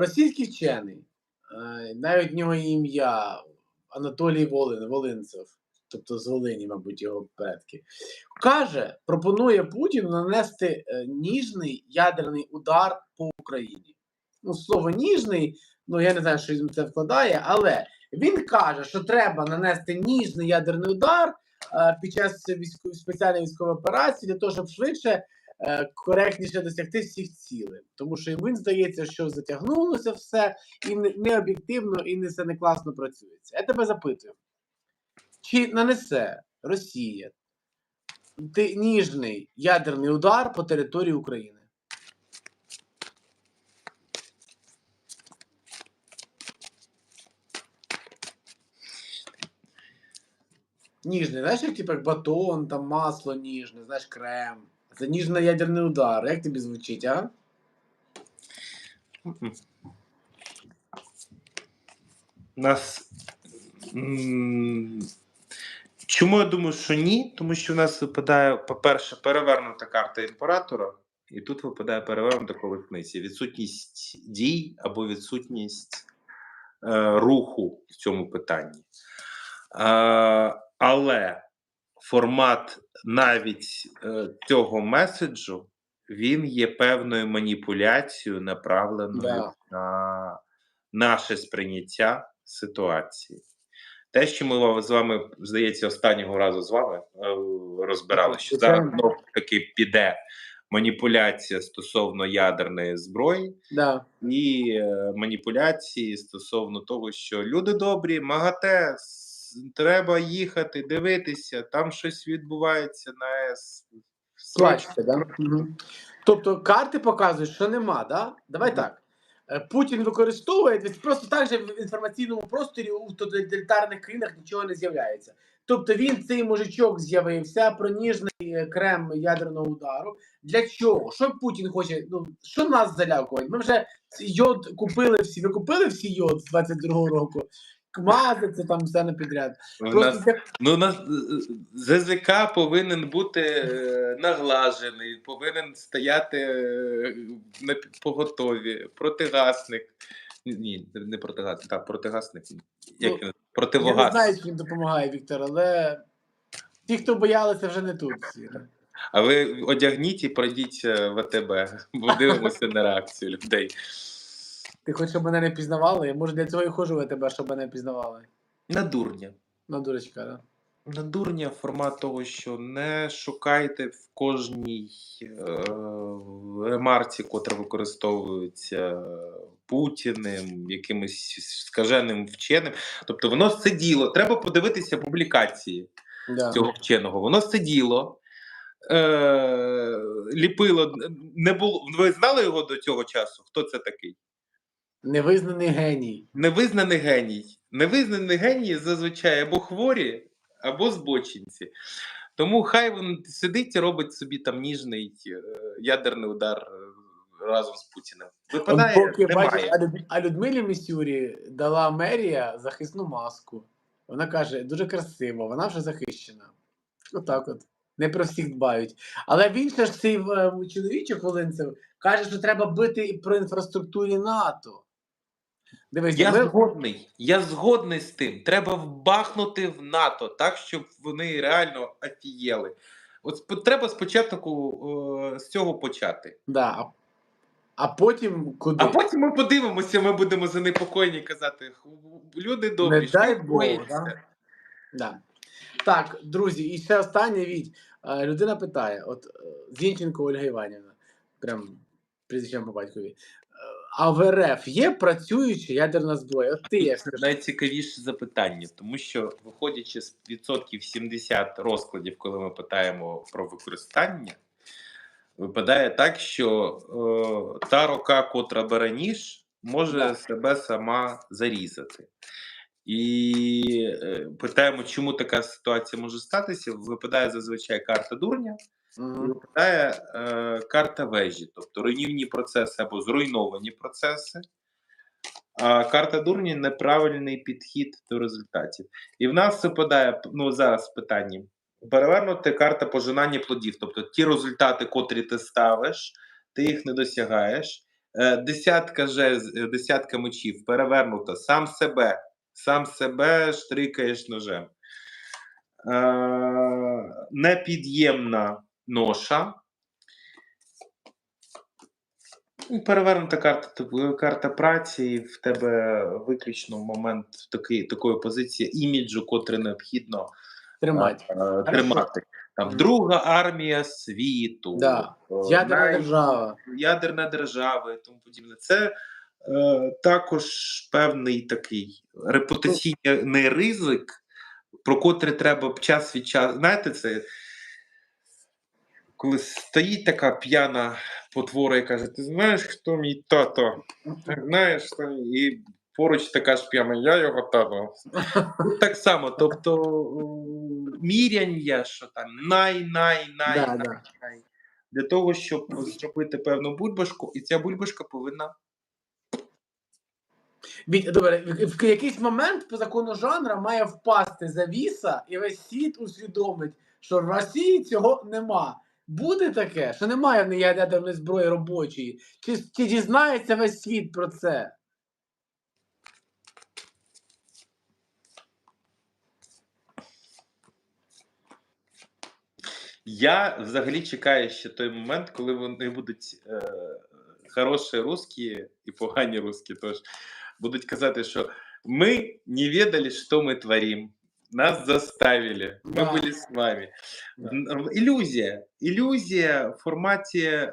Російський вчений, навіть в нього ім'я Анатолій Волин, Волинцев, тобто з Волині, мабуть, його предки, каже, пропонує Путіну нанести е, ніжний ядерний удар по Україні. Ну, слово ніжний, ну я не знаю, що він це вкладає, але він каже, що треба нанести ніжний ядерний удар е, під час військо- спеціальної військової операції для того, щоб швидше коректніше досягти всіх цілей. Тому що йому здається, що затягнулося все і не, об'єктивно, і не все не класно працюється. Я тебе запитую, чи нанесе Росія ніжний ядерний удар по території України? Ніжний, знаєш, як типу як батон, там масло ніжне, знаєш, крем. Це ніжний ядерний удар. Як тобі звучить, а? нас. Чому я думаю, що ні? Тому що в нас випадає, по-перше, перевернута карта імператора, і тут випадає перевернута колесниця. Відсутність дій або відсутність е, руху в цьому питанні. Е, але формат навіть е, цього меседжу він є певною маніпуляцією, направленою Да. на наше сприйняття ситуації. Те, що ми з вами, здається, останнього разу з вами е, розбирали, що зараз таки піде маніпуляція стосовно ядерної зброї Да. і е, маніпуляції стосовно того, що люди добрі, МАГАТЕ, треба їхати, дивитися, там щось відбувається на АЕС. Плачете, да? Угу. Тобто карти показують, що нема, да? Давай так. Е, Путін використовує просто так же в інформаційному просторі у тоталітарних країнах нічого не з'являється. Тобто він цей мужичок з'явився про ніжний крем ядерного удару. Для чого? Що Путін хоче? Ну що нас залякувати? Ми вже йод купили всі. Ви купили всі йод з 22-го року. Мазиться там все на підряд. У нас, для- ну, у нас ЗЗК повинен бути е, наглажений, повинен стояти е, на пі- поготові, протигасник. Ні, не- не протигасник, так, протигасник. Як Ну, він? Я Противогаз. не знаю, чи він допомагає, Віктор, але ті, хто боялися, вже не тут. всі. А ви одягніть і пройдіть е, в АТБ, бо дивимося на реакцію людей. Ти хочеш, щоб мене не пізнавали? Я може для цього і ходжу в тебе, щоб мене пізнавали. На дурня. На дурочка, да? На дурня формат того, що не шукайте в кожній е, ремарці, котра використовується Путіним, якимось скаженим вченим. Тобто воно сиділо. Треба подивитися публікації Да. цього вченого. Воно сиділо, е, ліпило. Не було. Ви знали його до цього часу? Хто це такий? Невизнаний геній. Невизнаний геній. Невизнаний геній зазвичай або хворі, або збочинці. Тому хай він сидить і робить собі там ніжний е, ядерний удар е, разом з Путіним. Випадає, Поки немає. бачиш, а, Люд... а Людмилі Місюрі дала мерія захисну маску. Вона каже, дуже красиво, вона вже захищена. Отак от. Не про всіх дбають. Але він ще ж цей чоловічок Волинцев каже, що треба бити про інфраструктурі НАТО. Дивись, Я ми... згодний. Я згодний з тим. Треба вбахнути в НАТО так, щоб вони реально офієли. От треба спочатку е, з цього почати. да. а- потім куди? А потім ми подивимося, ми будемо занепокоєні казати: люди добрі, Не дай Бог, да? Да. Так, друзі, і ще останнє від. Е, Людина питає: от е, Зінченко Ольга Іванівна, прям прізвищем по батькові. А в РФ є працююча ядерна зброя? От ти Це найцікавіше запитання, тому що виходячи з відсотків 70 розкладів, коли ми питаємо про використання, випадає так, що е, та рука, котра бере ніж, може Так. себе сама зарізати. І е, питаємо, чому така ситуація може статися. Випадає зазвичай карта дурня. Випадає е, карта вежі, тобто руйнівні процеси або зруйновані процеси. А карта дурні неправильний підхід до результатів. І в нас випадає ну зараз питання: перевернути карта пожинання плодів. Тобто ті результати, котрі ти ставиш, ти їх не досягаєш. Е, Десятка жез, е, десятка мечів, перевернута, сам себе, сам себе штрикаєш ножем. Е, Непід'ємна ноша. Ну, Перевернута карта, карта праці, і в тебе виключно в момент такий, такої позиції іміджу, котрий необхідно Тримати. е, тримати. Там друга армія світу, Да. е, Ядерна най- держава. ядерна держава і тому подібне. Це е, також певний такий репутаційний ризик, про котрий треба час від часу. Знаєте, це коли стоїть така п'яна потвора і каже: Ти знаєш, хто мій тато? Ти знаєш, і поруч така ж п'яна, я його тато. Так само, тобто міряння, що там най-най-най. Да, най, да. най. Для того, щоб зробити певну бульбашку, і ця бульбашка повинна добре, в, в якийсь момент по закону жанра має впасти завіса, і весь світ усвідомить, що в Росії цього нема. Буде таке, що немає в неї ядерної зброї робочої. Чи, чи дізнається весь світ про це? Я взагалі чекаю ще той момент, коли вони будуть е, хороші русські і погані русські. Тож будуть казати, що ми не ведали, що ми творимо. Нас заставили. Ми Да. були з вами. Да. Ілюзія. Ілюзія в форматі е,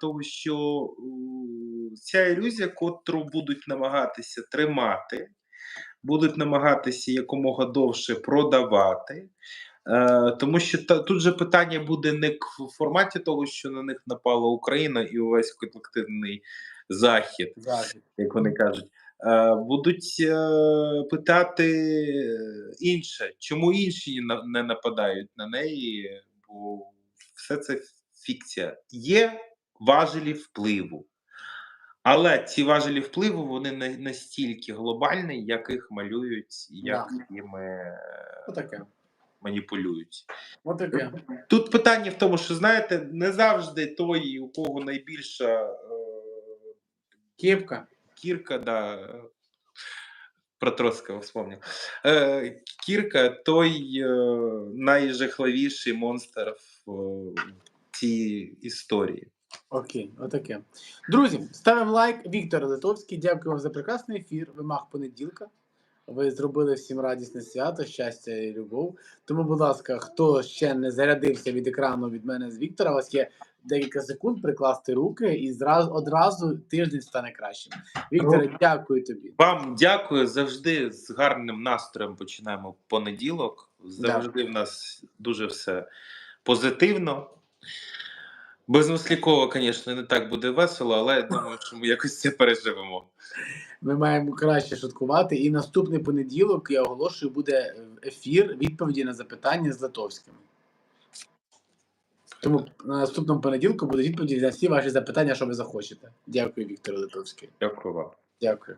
того, що ця ілюзія, котру будуть намагатися тримати, будуть намагатися якомога довше продавати. Е, тому що та, тут же питання буде не в форматі того, що на них напала Україна і увесь колективний захід, Захід. як вони кажуть. Е, будуть е, питати інше, чому інші не нападають на неї, бо все це фікція. Є важелі впливу. Але ці важелі впливу вони не настільки глобальні, як їх малюють, як Да. їми е, Отаке. маніпулюють. Отаке. Тут питання в тому, що знаєте, не завжди той, у кого найбільша е, Кепка. Кірка, да, е, про Троцького вспомнив. Е, кірка той е, найжахливіший монстр в цій історії. Окей, отаке. Друзі, ставимо лайк. Віктор Литовський. Дякую вам за прекрасний ефір. Вимах понеділка. Ви зробили всім радісне свято, щастя і любов. Тому, будь ласка, хто ще не зарядився від екрану від мене з Віктора, у вас є декілька секунд прикласти руки і зразу одразу тиждень стане кращим. Вікторе, дякую тобі. Вам дякую завжди з гарним настроєм починаємо понеділок. Завжди в нас дуже все позитивно. Без звісно, не так буде весело, але я думаю, що ми якось це переживемо. Ми маємо краще шуткувати. І наступний понеділок я оголошую буде ефір відповіді на запитання з Латовськими. Тому на наступному понеділку буде відповіді на всі ваші запитання, що ви захочете. Дякую, Віктор Литовський. Дякую вам. Дякую.